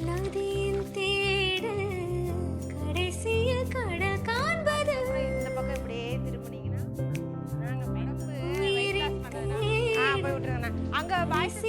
நதியின் தேடல் கடைசியில் கடல் காண்பது. இந்த பக்கம் இப்படியே திரும்பினீங்கன்னா நாங்க ஆ போய் விட்டுருங்கண்ணா. அங்க பாய்ஸ்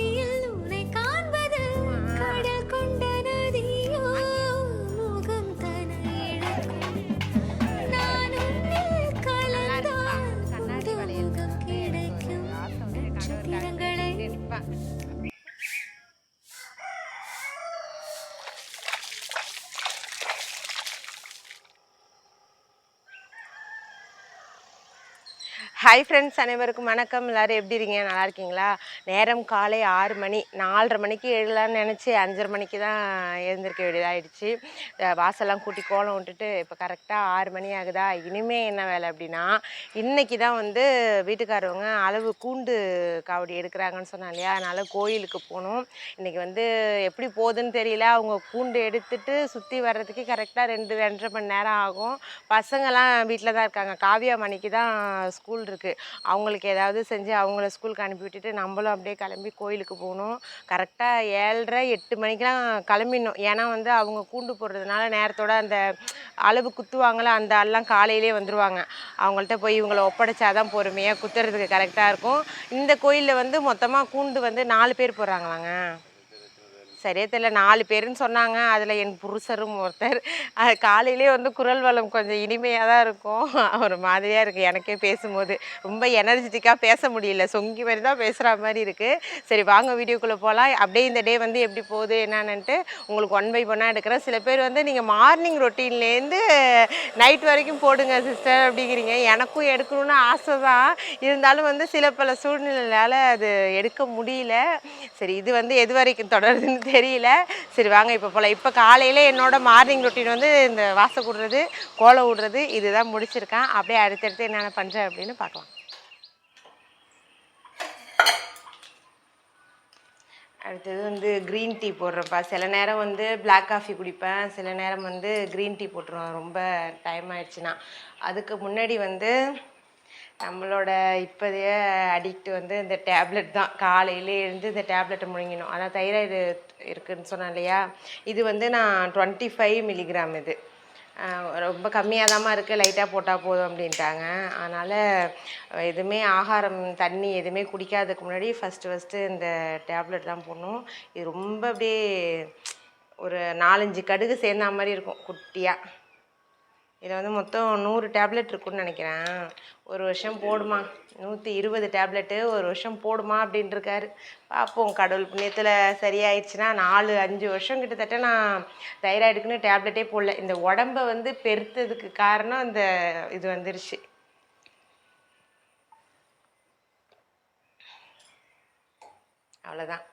ஹாய் ஃப்ரெண்ட்ஸ் அனைவருக்கும் வணக்கம். எல்லோரும் எப்படி இருக்கீங்க? நல்லா இருக்கீங்களா? நேரம் காலை ஆறு மணி நாலரை மணிக்கு எழுதலான்னு நினச்சி அஞ்சரை மணிக்கு தான் எழுந்திருக்க வேண்டியதாகிடுச்சு வாசல்லாம் கூட்டி கோலம் விட்டுட்டு இப்போ கரெக்டாக ஆறு மணி ஆகுதா? இனிமே என்ன வேலை அப்படின்னா இன்றைக்கி தான் வந்து வீட்டுக்காரவங்க அளவு கூண்டு காவடி எடுக்கிறாங்கன்னு சொன்னாங்க இல்லையா? அதனால் கோயிலுக்கு போகணும். இன்றைக்கி வந்து எப்படி போகுதுன்னு தெரியல. அவங்க கூண்டு எடுத்துட்டு சுற்றி வர்றதுக்கு கரெக்டாக ரெண்டு ரெண்டரை மணி நேரம் ஆகும். பசங்கள்லாம் வீட்டில் தான் இருக்காங்க. காவியா மணிக்கு தான் ஸ்கூல் இருக்கு. அவங்களுக்கு ஏதாவது செஞ்சு அவங்கள ஸ்கூலுக்கு அனுப்பி விட்டுட்டு நம்மளும் அப்படியே கிளம்பி கோயிலுக்கு போகணும். கரெக்டாக ஏழரை எட்டு மணிக்கெலாம் கிளம்பிடணும். ஏன்னா வந்து அவங்க கூண்டு போடுறதுனால நேரத்தோட அந்த அளவு குத்துவாங்கள்ல அந்த ஆள்லாம் காலையிலே வந்துடுவாங்க அவங்கள்ட்ட போய் இவங்களை ஒப்படைச்சாதான் பொறுமையாக குத்துறதுக்கு கரெக்டாக இருக்கும். இந்த கோயிலில் வந்து மொத்தமாக கூண்டு வந்து நாலு பேர் போடுறாங்களாங்க? சரியா தெரியல. நாலு பேருன்னு சொன்னாங்க. அதில் என் புருஷரும் ஒருத்தர். அது காலையிலே வந்து குரல் வளம் கொஞ்சம் இனிமையாக தான் இருக்கும். ஒரு மாதிரியாக இருக்குது எனக்கே பேசும்போது ரொம்ப எனர்ஜெட்டிக்காக பேச முடியல. சொங்கி மாதிரி தான் பேசுகிற மாதிரி இருக்குது சரி வாங்க வீடியோக்குள்ளே போகலாம் அப்படியே இந்த டே வந்து எப்படி போகுது என்னன்னுட்டு உங்களுக்கு ஒன் பை ஒன்னாக எடுக்கிறேன். சில பேர் வந்து நீங்கள் மார்னிங் ரொட்டீன்லேருந்து நைட் வரைக்கும் போடுங்க சிஸ்டர் அப்படிங்கிறீங்க. எனக்கும் எடுக்கணும்னு ஆசை தான். இருந்தாலும் வந்து சில பல சூழ்நிலையால் அது எடுக்க முடியல. சரி இது வந்து எது வரைக்கும் தொடருதுன்னு தெரியல. சரி வாங்க இப்போ போல் இப்போ காலையில் என்னோட மார்னிங் ரொட்டீன் வந்து இந்த வாசை விடுறது கோலம் விடுறது இதுதான் முடிச்சிருக்கேன். அப்படியே அடுத்தடுத்து என்னென்ன பண்ணுறேன் அப்படின்னு பார்க்கலாம். அடுத்தது வந்து க்ரீன் டீ போடுறப்பா. சில நேரம் வந்து பிளாக் காஃபி குடிப்பேன். சில நேரம் வந்து க்ரீன் டீ போட்டுருவேன். ரொம்ப டைம் ஆயிடுச்சுன்னா. அதுக்கு முன்னாடி வந்து நம்மளோட இப்போதைய அடிக்ட் வந்து இந்த டேப்லெட் தான். காலையிலே எழுந்து இந்த டேப்லெட்டை முழுங்கினோம். அதான் தைராய்டு இருக்குதுன்னு சொன்னேன் இல்லையா? இது வந்து நான் டுவெண்ட்டி ஃபைவ் மில்லிகிராம் இது. ரொம்ப கம்மியாக தாம்மா இருக்குது லைட்டாக போட்டால் போதும் அப்படின்ட்டாங்க. அதனால் எதுவுமே ஆகாரம் தண்ணி எதுவுமே குடிக்காததுக்கு முன்னாடி ஃபஸ்ட்டு ஃபஸ்ட்டு இந்த டேப்லெட் தான் போடணும். இது ரொம்ப அப்படியே ஒரு நாலஞ்சு கடுகு சேர்ந்தா மாதிரி இருக்கும் குட்டியாக இதில் வந்து மொத்தம் நூறு டேப்லெட் இருக்குன்னு நினைக்கிறேன். ஒரு வருஷம் போடுமா? நூற்றி இருபது டேப்லெட்டு ஒரு வருஷம் போடுமா அப்படின்ட்டுருக்காரு பார்ப்போம் கடவுள் புண்ணியத்தில் சரியாயிடுச்சுன்னா நாலு அஞ்சு வருஷம் கிட்டத்தட்ட நான் தைராய்டுக்குன்னு டேப்லெட்டே போடல. இந்த உடம்ப வந்து பெருத்ததுக்கு காரணம் இந்த இது வந்துருச்சு. அவ்வளோதான்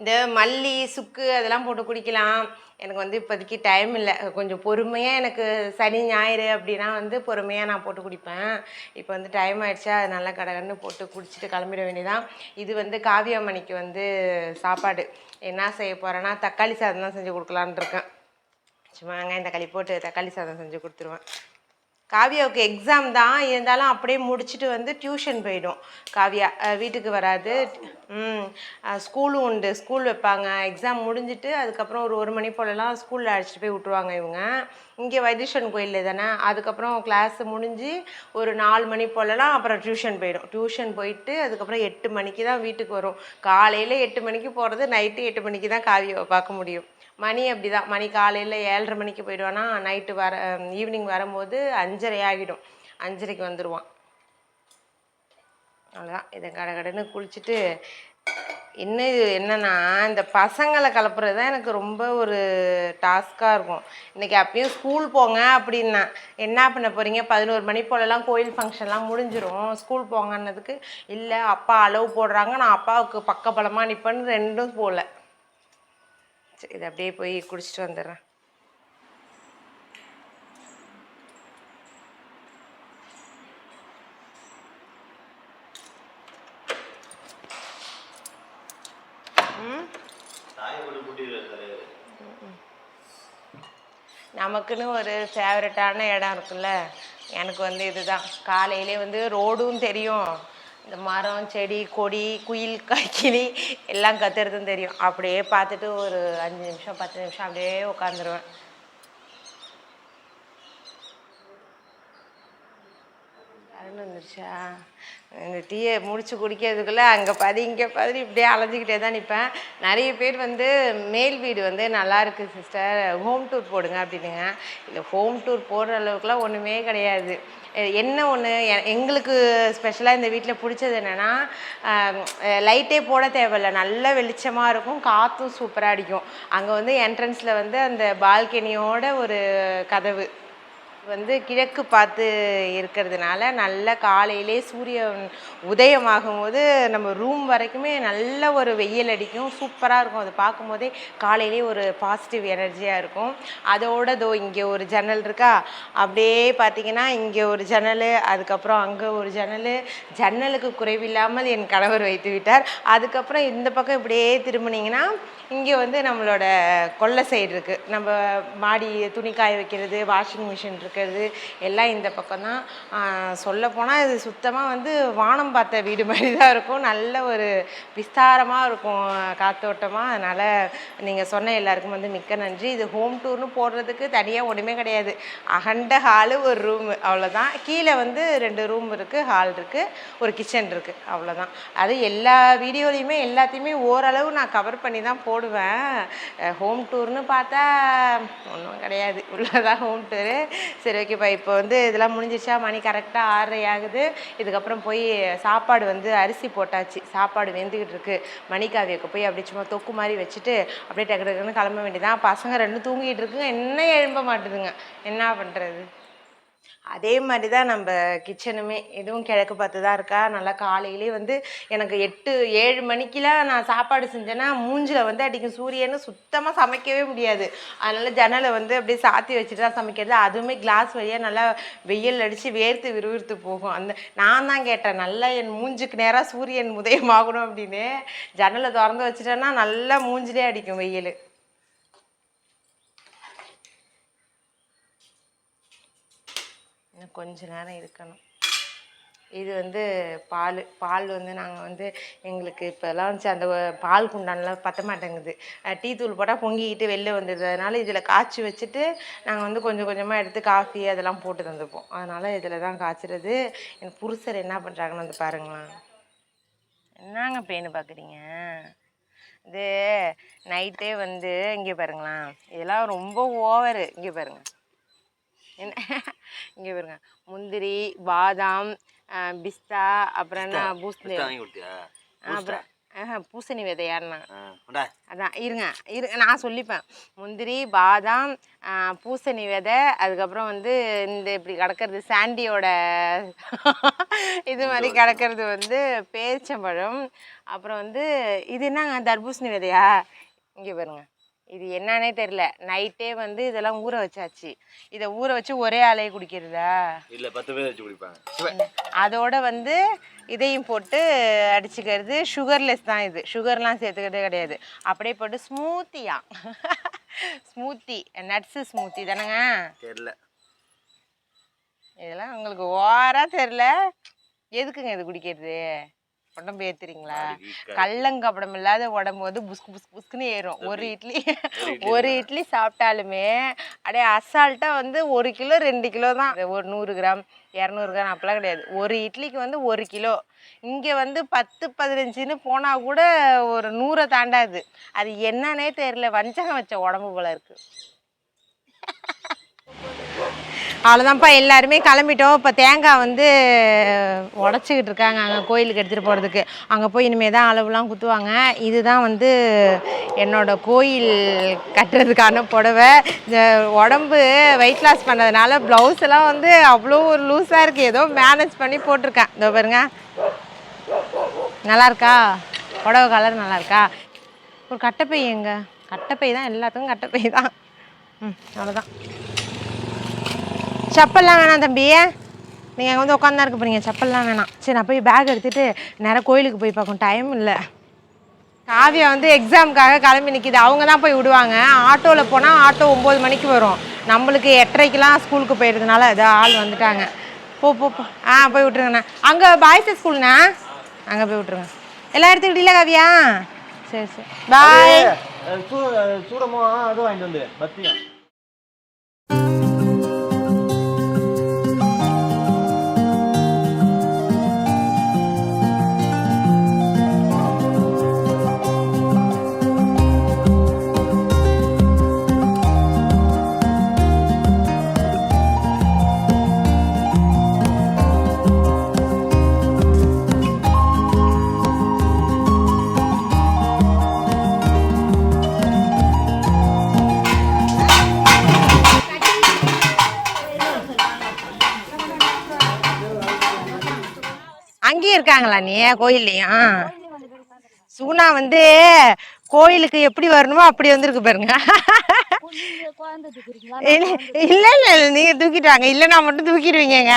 இந்த மல்லி சுக்கு அதெல்லாம் போட்டு குடிக்கலாம். எனக்கு வந்து இப்போதைக்கு டைம் இல்லை. கொஞ்சம் பொறுமையாக எனக்கு சனி ஞாயிறு அப்படின்னா வந்து பொறுமையாக நான் போட்டு குடிப்பேன். இப்போ வந்து டைம் ஆயிடுச்சா. அது நல்லா கடகடன்னு போட்டு குடிச்சிட்டு கிளம்பிட வேண்டியதான் இது வந்து காவியாமணிக்கு வந்து சாப்பாடு. என்ன செய்ய போகிறேன்னா தக்காளி சாதம் தான் செஞ்சு கொடுக்கலான்னு இருக்கேன். சும்மா வெங்காயம் தக்காளி போட்டு தக்காளி சாதம் செஞ்சு கொடுத்துருவேன். காவியாவுக்கு எக்ஸாம் தான். இருந்தாலும் அப்படியே முடிச்சுட்டு வந்து டியூஷன் போயிடும். காவியா வீட்டுக்கு வராது. ம் ஸ்கூலும் உண்டு. ஸ்கூல் வைப்பாங்க. எக்ஸாம் முடிஞ்சிட்டு அதுக்கப்புறம் ஒரு ஒரு மணி போலலாம் ஸ்கூலில் அழைச்சிட்டு போய் விட்ருவாங்க இவங்க. இங்கே வைத்தீஸ்வரன் கோயிலில் தானே? அதுக்கப்புறம் கிளாஸ் முடிஞ்சு ஒரு நாலு மணி போலலாம் அப்புறம் டியூஷன் போயிடும். டியூஷன் போயிட்டு அதுக்கப்புறம் எட்டு மணிக்கு தான் வீட்டுக்கு வரும். காலையில் எட்டு மணிக்கு போகிறது நைட்டு எட்டு மணிக்கு தான் காவியாவை பார்க்க முடியும். மணி அப்படி தான் மணி காலையில் ஏழரை மணிக்கு போயிடுவானா நைட்டு வர ஈவினிங் வரும்போது அஞ்சரை ஆகிடும். அஞ்சரைக்கு வந்துடுவான் அவ்வளோதான் இதை கடை கடைன்னு குளிச்சுட்டு இன்னும் இது என்னென்னா இந்த பசங்களை கலப்புறது தான் எனக்கு ரொம்ப ஒரு டாஸ்க்காக இருக்கும். இன்றைக்கி அப்பயும் ஸ்கூல் போங்க அப்படின்னா என்ன பண்ண போகிறீங்க பதினோரு மணி போலலாம் கோயில் ஃபங்க்ஷன்லாம் முடிஞ்சிடும் ஸ்கூல் போங்கன்னதுக்கு இல்லை அப்பா அளவு போடுறாங்க. நான் அப்பாவுக்கு பக்கபலமாக நிற்பேன்னு ரெண்டும் போகல சரி இதை அப்படியே போய் குடிச்சிட்டு வந்துடுறேன். நமக்குன்னு ஒரு ஃபேவரட்டான இடம் இருக்குல்ல. எனக்கு வந்து இதுதான். காலையிலே வந்து ரோடும் தெரியும். இந்த மரம் செடி கொடி குயில் க- கிளி எல்லாம் கத்துறதும் தெரியும். அப்படியே பார்த்துட்டு ஒரு அஞ்சு நிமிஷம் பத்து நிமிஷம் அப்படியே உட்காந்துருவேன். வந்துருச்சா. இந்த டீயை முடிச்சு குடிக்கிறதுக்குள்ளே அங்கே பாதி இங்கே பாதி இப்படியே அலைஞ்சிக்கிட்டே தான் நிற்பேன் நிறைய பேர் வந்து மேல் வீடு வந்து நல்லாயிருக்கு சிஸ்டர் ஹோம் டூர் போடுங்க அப்படின்னுங்க. இல்லை ஹோம் டூர் போடுற அளவுக்குலாம் ஒன்றுமே கிடையாது. என்ன ஒன்று எங்களுக்கு ஸ்பெஷலாக இந்த வீட்டில் பிடிச்சது என்னென்னா லைட்டே போட தேவையில்ல. நல்ல வெளிச்சமாக இருக்கும் காற்றும் சூப்பராக அடிக்கும். அங்கே வந்து என்ட்ரன்ஸில் வந்து அந்த பால்கனியோட ஒரு கதவு. வந்து கிழக்கு பார்த்து இருக்கிறதுனால நல்ல காலையிலே சூரியன் உதயமாகும் போது நம்ம ரூம் வரைக்குமே நல்ல ஒரு வெயில் அடிக்கும். சூப்பராக இருக்கும். அதை பார்க்கும்போதே காலையிலே ஒரு பாசிட்டிவ் எனர்ஜியாக இருக்கும். அதோட தோ இங்கே ஒரு ஜன்னல் இருக்கா? அப்படியே பார்த்தீங்கன்னா இங்கே ஒரு ஜன்னல் அதுக்கப்புறம் அங்கே ஒரு ஜன்னல் ஜன்னலுக்கு குறைவில்லாமல் என் கணவர் வைத்து விட்டார். அதுக்கப்புறம் இந்த பக்கம் இப்படியே திரும்பினீங்கன்னா இங்கே வந்து நம்மளோட கொல்லை சைடு இருக்குது நம்ம மாடி துணி காய வைக்கிறது வாஷிங் மிஷின் இருக்கிறது எல்லாம் இந்த பக்கம் தான். சொல்லப்போனால் இது சுத்தமாக வந்து வானம் பார்த்த வீடு மாதிரி தான் இருக்கும். நல்ல ஒரு விஸ்தாரமாக இருக்கும். காத்தோட்டமாக அதனால் நீங்கள் சொன்ன எல்லாருக்கும் வந்து மிக்க நன்றி. இது ஹோம் டூர்னு போடுறதுக்கு தனியாக ஒன்றுமே கிடையாது. அகண்ட ஹாலு ஒரு ரூம் அவ்வளோதான் கீழே வந்து ரெண்டு ரூம் இருக்குது ஹால் இருக்குது ஒரு கிச்சன் இருக்குது அவ்வளோதான் அது எல்லா வீடியோலையுமே எல்லாத்தையுமே ஓரளவு நான் கவர் பண்ணி தான் போடுவேன். ஹோம் டூர்னு பார்த்தா ஒன்றும் கிடையாது. உள்ளதான் ஹோம் டூரு சரி ஓகேப்பா இப்போ வந்து இதெல்லாம் முடிஞ்சிச்சா மணி கரெக்டாக ஆறரை ஆகுது. இதுக்கப்புறம் போய் சாப்பாடு வந்து அரிசி போட்டாச்சு. சாப்பாடு வெந்துக்கிட்டு இருக்கு. மணிக்காவியக்கு போய் அப்படியே சும்மா தொக்கு மாதிரி வச்சுட்டு அப்படியே டக்கு டக்குன்னு கிளம்ப வேண்டியதான் பசங்க ரெண்டும் தூங்கிட்டு இருக்குங்க. என்ன எழும்ப மாட்டுதுங்க. என்ன பண்ணுறது அதே மாதிரி தான் நம்ம கிச்சனுமே எதுவும் கிழக்கு பார்த்து தான் இருக்கா? நல்லா காலையிலே வந்து எனக்கு எட்டு ஏழு மணிக்கெலாம் நான் சாப்பாடு செஞ்சேன்னா மூஞ்சில் வந்து அடிக்கும். சூரியன்னு சுத்தமாக சமைக்கவே முடியாது. அதனால் ஜன்னலை வந்து அப்படியே சாத்தி வச்சுட்டு தான் சமைக்கிறது. அதுவுமே கிளாஸ் வழியாக நல்லா வெயில் அடித்து வேர்த்து விறுவிறுத்து போகும். அந்த நான் தான் கேட்டேன் நல்லா என் மூஞ்சுக்கு நேராக சூரியன் உதயமாகணும் அப்படின்னு. ஜன்னலை திறந்து வச்சுட்டேன்னா நல்லா மூஞ்சிலே அடிக்கும் வெயில். கொஞ்ச நேரம் இருக்கணும். இது வந்து பால் பால் வந்து நாங்கள் வந்து எங்களுக்கு இப்போல்லாம் வந்து அந்த பால் குண்டான்லாம் பத்த மாட்டேங்குது. டீ தூள் போட்டால் பொங்கிக்கிட்டு வெளில வந்துடுது அதனால் இதில் காய்ச்சி வச்சுட்டு நாங்கள் வந்து கொஞ்சம் கொஞ்சமாக எடுத்து காஃபி அதெல்லாம் போட்டு தந்துப்போம். அதனால் இதில் தான் காய்ச்சிறது. என் புருஷர் என்ன பண்ணுறாங்கன்னு வந்து பாருங்களேன். என்னங்க பேனு பார்க்குறீங்க இது நைட்டே வந்து இங்கே பாருங்களேன். இதெல்லாம் ரொம்ப ஓவரு. இங்கே பாருங்கள் என்ன? இங்கே பாருங்க. முந்திரி பாதாம் பிஸ்தா அப்புறம் என்ன கொடுத்தியா? அப்புறம் பூசணி ஆ, கொண்டா. அதான் இருங்க இரு நான் சொல்லிப்பேன். முந்திரி பாதாம் பூசணி விதை அதுக்கப்புறம் வந்து இந்த இப்படி கிடக்கிறது சாண்டியோட இது மாதிரி கிடக்கிறது வந்து பேரிச்சம்பழம். அப்புறம் வந்து இது என்னங்க தர்பூசணி விதையா? இங்கே பாருங்க. இது என்னன்னே தெரில நைட்டே வந்து இதெல்லாம் ஊற வச்சாச்சு. இதை ஊற வச்சு ஒரே ஆளையே குடிக்கிறதா? இல்ல பத்து பேர் வச்சு குடிப்பாங்க. அதோட வந்து இதையும் போட்டு அடிச்சுக்கிறது சுகர்லெஸ் தான் இது. சுகர்லாம் சேர்த்துக்கிறதே கிடையாது. அப்படியே போட்டு ஸ்மூத்தியா ஸ்மூத்தி நட்ஸு ஸ்மூத்தி தானேங்க? தெரியல. இதெல்லாம் உங்களுக்கு ஓவராக தெரில எதுக்குங்க இது குடிக்கிறது? உடம்பு ஏத்துறீங்களா? கள்ளங்கப்படம் இல்லாத உடம்பு வந்து புஸ்கு புஸ்கு புஸ்குன்னு ஏறும். ஒரு இட்லி ஒரு இட்லி சாப்பிட்டாலுமே அப்படியே அசால்ட்டாக வந்து ஒரு கிலோ ரெண்டு கிலோ தான். ஒரு நூறு கிராம் இரநூறு கிராம் அப்போலாம் கிடையாது. ஒரு இட்லிக்கு வந்து ஒரு கிலோ. இங்கே வந்து பத்து பதினஞ்சுன்னு போனால் கூட ஒரு நூறை தாண்டாது. அது என்னன்னே தெரியல. வஞ்சகம் வச்ச உடம்பு போல இருக்குது அவ்வளோதான்ப்பா எல்லாருமே கிளம்பிட்டோம். இப்போ தேங்காய் வந்து உடச்சிக்கிட்டு இருக்காங்க. அங்கே கோயிலுக்கு எடுத்துகிட்டு போகிறதுக்கு அங்கே போய் இனிமேல் தான் அளவுலாம் குத்துவாங்க. இதுதான் வந்து என்னோட கோயில் கட்டுறதுக்கான புடவை. இந்த உடம்பு வெயிட் லாஸ் பண்ணதுனால ப்ளவுஸ் எல்லாம் வந்து அவ்வளோ ஒரு லூஸாக இருக்குது ஏதோ மேனேஜ் பண்ணி போட்டிருக்கேன். இதோ பாருங்க. நல்லா இருக்கா புடவை கலர் நல்லா இருக்கா ஒரு கட்டைப்பை எங்க? கட்டைப்பை தான் எல்லாத்துக்கும் கட்டைப்பை தான். ம் அவ்வளோதான் செப்பல்லாம் வேணாம் தம்பி. நீங்கள் அங்கே வந்து உட்காந்து இருக்க போகிறீங்க செப்பல்லாம் வேணாம். சரி நான் போய் பேக் எடுத்துகிட்டு நேராக கோயிலுக்கு போய் பார்க்கணும். டைம் இல்லை. காவியா வந்து எக்ஸாமுக்காக கிளம்பி நிற்கிது அவங்க தான் போய் விடுவாங்க. ஆட்டோவில் போனால் ஆட்டோ ஒம்பது மணிக்கு வரும். நம்மளுக்கு எட்டரைக்கெலாம் ஸ்கூலுக்கு போயிடுறதுனால ஏதோ ஆள் வந்துட்டாங்க. போ போ போ. ஆ போய் விட்ருங்கண்ணா அங்கே பாய்ஸ் ஸ்கூல்ண்ணா அங்கே போய் விட்ருங்க எல்லாம் எடுத்துக்கிட்டீங்களா காவியா? சரி சரி. பாய் சூடமோ அதுவும் வாங்கிட்டு வந்து. பத்தியம் இருக்காங்களா நீ கோயில்லையும்? சுகுணா வந்து கோயிலுக்கு எப்படி வரணுமோ அப்படி வந்திருக்கு பாருங்க. இல்ல இல்ல இல்ல இல்ல, நீங்க தூக்கிட்டு வாங்க. இல்லைன்னா மட்டும் தூக்கிடுவீங்கங்க.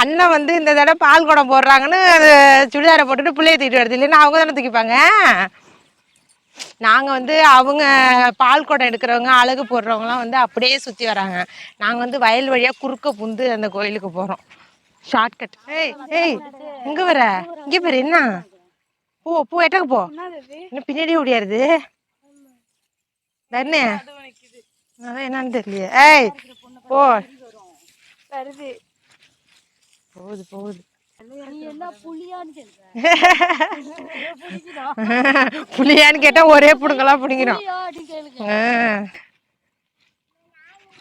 அண்ணன் வந்து இந்த தடவை பால் குடம் போடுறாங்கன்னு அது சுடிதாரை போட்டுட்டு பிள்ளைய தூக்கிட்டு வருது. இல்லைன்னா அவங்க தானே தூக்கிப்பாங்க. நாங்கள் வந்து அவங்க பால் குடம் எடுக்கிறவங்க அழகு போடுறவங்கலாம் வந்து அப்படியே சுற்றி வராங்க. நாங்கள் வந்து வயல் வழியாக குறுக்க புந்து அந்த கோயிலுக்கு போகிறோம் ஷார்ட்கட் ஏய் ஏய் இங்கே வர? இங்கே பாரு என்ன? போ போ எட்டக்கு போ. இன்னும் பின்னாடியே ஓடியாருது? தண்ணே அதான் என்னன்னு தெரியலையே. ஏய் போ. போகுது போகுது. புளியான்னு கேட்டா ஒரே புடுங்கலாம் பிடிக்கிறோம்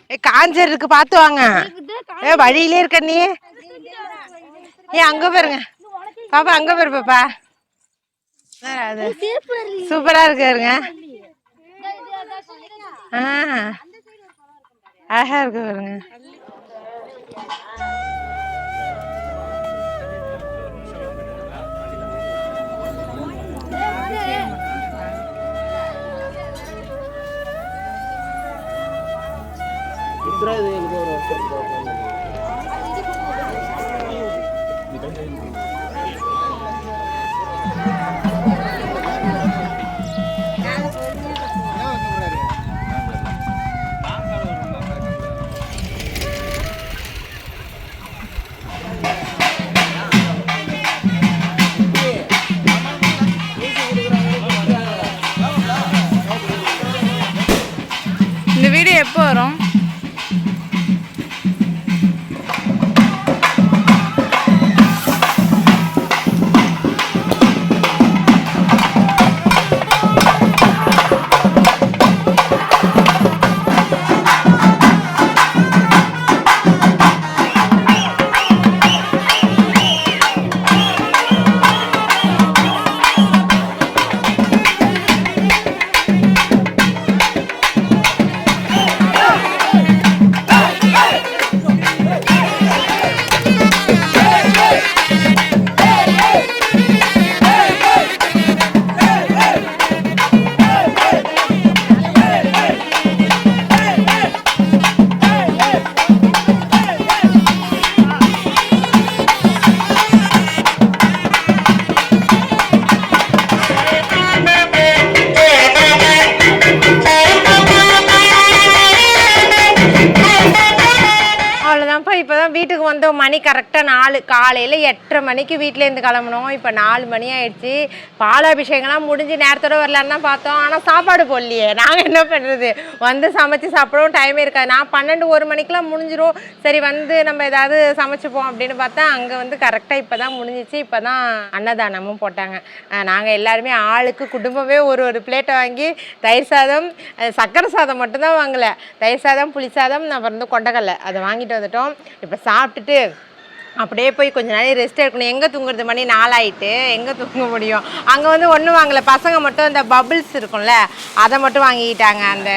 ஏ காஞ்சர் இருக்கு பார்த்து வாங்க. ஏ வழியிலே இருக்க நீ. ஏ அங்க பாருங்க. பாப்பா அங்க பாரு பாப்பா. சூப்பரா இருக்காருங்க ஆ. அழகா இருக்கு பாருங்க. இந்த கரெக்டாக நாலு காலையில் எட்டரை மணிக்கு வீட்டிலேருந்து கிளம்புனோம். இப்போ நாலு மணி ஆயிடுச்சு. பாலாபிஷேகம்லாம் முடிஞ்சு நேரத்தோட வரலான்னு தான் பார்த்தோம். ஆனால் சாப்பாடு போடலையே. நாங்கள் என்ன பண்ணுறது வந்து சமைச்சு சாப்பிடவும் டைமே இருக்காது. நான் பன்னெண்டு ஒரு மணிக்கெலாம் முடிஞ்சிரும். சரி வந்து நம்ம ஏதாவது சமைச்சுப்போம் அப்படின்னு பார்த்தா அங்கே வந்து கரெக்டாக இப்போ தான் முடிஞ்சிச்சு. இப்போ தான் அன்னதானமும் போட்டாங்க. நாங்கள் எல்லாருமே ஆளுக்கு குடும்பமே ஒரு ஒரு பிளேட்டை வாங்கி தயிர் சாதம் சக்கரை சாதம் மட்டும்தான் வாங்கலை. தயிர் சாதம் புளி சாதம் நான் வந்து கொண்டக்கடலை. அதை வாங்கிட்டு வந்துட்டோம். இப்போ சாப்பிட்டுட்டு அப்படியே போய் கொஞ்ச நாள் ரெஸ்ட் எடுக்கணும். எங்கே தூங்குறது மணி நாளாயிட்டு எங்கே தூங்க முடியும்? அங்கே வந்து ஒன்றும் வாங்கலை. பசங்க மட்டும் இந்த பபிள்ஸ் இருக்கும்ல அதை மட்டும் வாங்கிக்கிட்டாங்க அந்த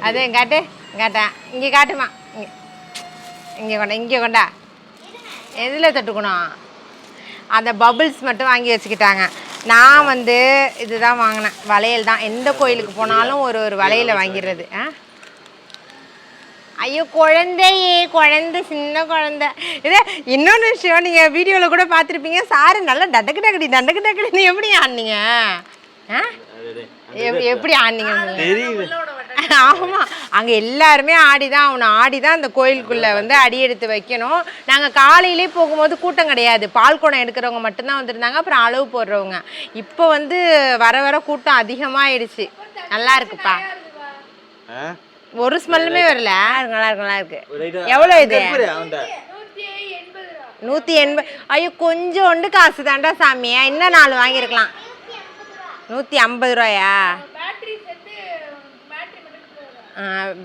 அது காட்டு காட்டேன் இங்கே காட்டுமா. இங்கே. இங்கே கொண்டா இங்கே கொண்டா. எதில் தொட்டுக்கணும்? அந்த பபிள்ஸ் மட்டும் வாங்கி வச்சுக்கிட்டாங்க. நான் வந்து இதுதான் வாங்கினேன். வளையல் தான். எந்த கோயிலுக்கு போனாலும் ஒரு ஒரு வளையலை வாங்கிடுறது. ஆ? ஐயோ குழந்தையே குழந்தை சின்ன குழந்தை. இதே இன்னொன்று விஷயம் நீங்கள் வீடியோவில் கூட பார்த்துருப்பீங்க. சாரு நல்லா டடக்கு டக்கடி டண்டக்கு டக்கடி எப்படி ஆடினீங்க? ஆ? எப்- எப்படி ஆடினீங்க? ஆமாம் அங்கே எல்லாருமே ஆடி தான் அவனை ஆடி தான் அந்த கோயிலுக்குள்ளே வந்து அடி எடுத்து வைக்கணும். நாங்கள் காலையிலே போகும்போது கூட்டம் கிடையாது. பால் குடம் எடுக்கிறவங்க மட்டும்தான் வந்திருந்தாங்க. அப்புறம் அளவு போடுறவங்க. இப்போ வந்து வர வர கூட்டம் அதிகமாகிடுச்சு நல்லா இருக்குப்பா. ஆ? ஒரு ஸ்மெல்லுமே வரல. நல்லா இருக்கு நல்லா இருக்கு. எவ்வளோ இது. நூற்றி எண்பது ஐயோ கொஞ்சோண்டு காசு தாண்டா சாமி. இன்னும் நாலு வாங்கியிருக்கலாம். நூற்றி ஐம்பது ரூபாயா?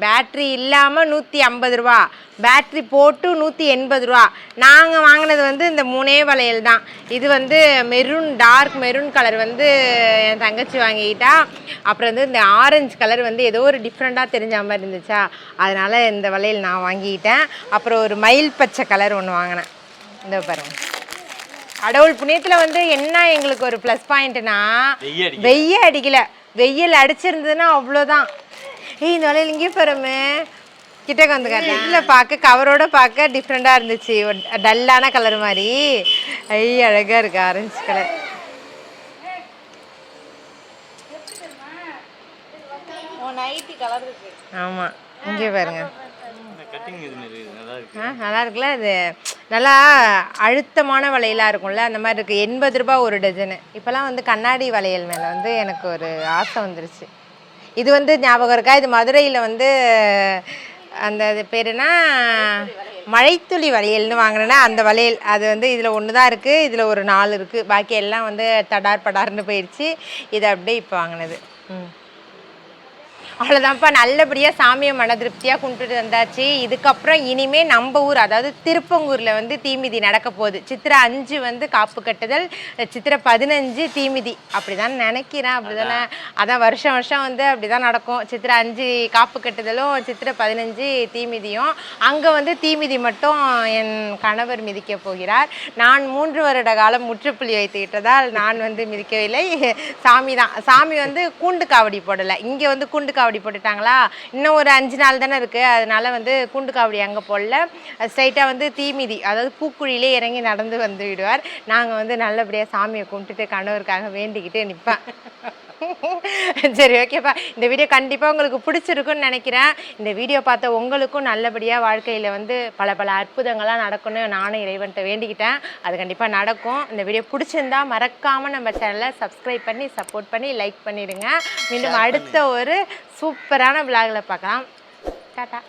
பேட்ரி இல்லாமல் நூற்றி ஐம்பது ரூபா. பேட்ரி போட்டு நூற்றி எண்பது ரூபா. நாங்கள் வாங்கினது வந்து இந்த மூணே வளையல் தான். இது வந்து மெரூன் டார்க் மெரூன் கலர் வந்து என் தங்கச்சி வாங்கிக்கிட்டா அப்புறம் வந்து இந்த ஆரஞ்சு கலர் வந்து ஏதோ ஒரு டிஃப்ரெண்ட்டாக தெரிஞ்ச மாதிரி இருந்துச்சா. அதனால் இந்த வளையல் நான் வாங்கிக்கிட்டேன் அப்புறம் ஒரு மயில் பச்சை கலர் ஒன்று வாங்கினேன். இந்த பாருங்க. கடவுள் புண்ணியத்தில் வந்து என்ன எங்களுக்கு ஒரு ப்ளஸ் பாயிண்ட்னா. வெய்ய அடிக்கல. வெயில் அடிச்சிருந்ததுன்னா அவ்வளோதான் ஏய் இந்த வளையல் இங்கே பாருமே. கிட்டக்க வந்து காட்டேன் இதில் பார்க்க கவரோட பார்க்க டிஃப்ரெண்ட்டாக இருந்துச்சு டல்லான கலர் மாதிரி. ஐ அழகாக இருக்கு ஆரஞ்சு கலர் ஆமாம் இங்கே பாருங்க. நல்லா இருக்கு. ஆ நல்லா இருக்குல்ல அது நல்லா அழுத்தமான வளையலாக இருக்கும்ல. அந்த மாதிரி இருக்குது எண்பது ரூபாய் ஒரு டஜனு இப்போலாம் வந்து கண்ணாடி வளையல் மேலே வந்து எனக்கு ஒரு ஆசை வந்துருச்சு. இது வந்து ஞாபகம் இருக்கா? இது மதுரையில் வந்து அந்த இது பேர் மழைத்துளி வளையல்னு வாங்கினேன்னா அந்த வளையல் அது வந்து இதில் ஒன்று தான் இருக்குது இதில் ஒரு நாலு இருக்குது பாக்கி எல்லாம் வந்து தடார் படார்னு போயிடுச்சு இது அப்படியே இப்போ வாங்கினது. ம். அவ்வளோதான்ப்பா நல்லபடியாக சாமியை மன திருப்தியாக கும்பிட்டுட்டு வந்தாச்சு. இதுக்கப்புறம் இனிமே நம்ம ஊர் அதாவது திருப்பங்கூரில் வந்து தீமிதி நடக்க போகுது. சித்திரை அஞ்சு வந்து காப்பு கட்டுதல் சித்திரை பதினஞ்சு தீமிதி அப்படி தான் நினைக்கிறேன் அப்படி தானே அதான் வருஷம் வருஷம் வந்து அப்படி தான் நடக்கும். சித்திரை அஞ்சு காப்பு கட்டுதலும் சித்திரை பதினஞ்சு தீமிதியும் அங்கே வந்து தீமிதி மட்டும் என் கணவர் மிதிக்க போகிறார். நான் மூன்று வருட காலம் முற்றுப்புள்ளி வைத்து விட்டதால் நான் வந்து மிதிக்கவில்லை. சாமி தான் சாமி வந்து கூண்டு காவடி போடலை. இங்கே வந்து கூண்டு காவடி போட்டுட்டாங்களா? இன்னும் ஒரு அஞ்சு நாள் தானே இருக்குது அதனால் வந்து கூண்டு காவடி அங்கே போடல. ஸ்ட்ரைட்டாக வந்து தீமிதி அதாவது பூக்குழியிலே இறங்கி நடந்து வந்து விடுவார். நாங்கள் வந்து நல்லபடியாக சாமியை கும்பிட்டுட்டு கணவருக்காக வேண்டிக்கிட்டு நிற்பேன் சரி ஓகேப்பா இந்த வீடியோ கண்டிப்பாக உங்களுக்கு பிடிச்சிருக்குன்னு நினைக்கிறேன். இந்த வீடியோ பார்த்த உங்களுக்கும் நல்லபடியாக வாழ்க்கையில் வந்து பல பல அற்புதங்கள்லாம் நடக்கணும்னு நானும் இறைவன்கிட்ட வேண்டிக்கிட்டேன். அது கண்டிப்பாக நடக்கும். இந்த வீடியோ பிடிச்சிருந்தா மறக்காமல் நம்ம சேனலை சப்ஸ்கிரைப் பண்ணி சப்போர்ட் பண்ணி லைக் பண்ணிடுங்க. மீண்டும் அடுத்த ஒரு சூப்பரான விலாகில் பார்க்கலாம். டாட்டா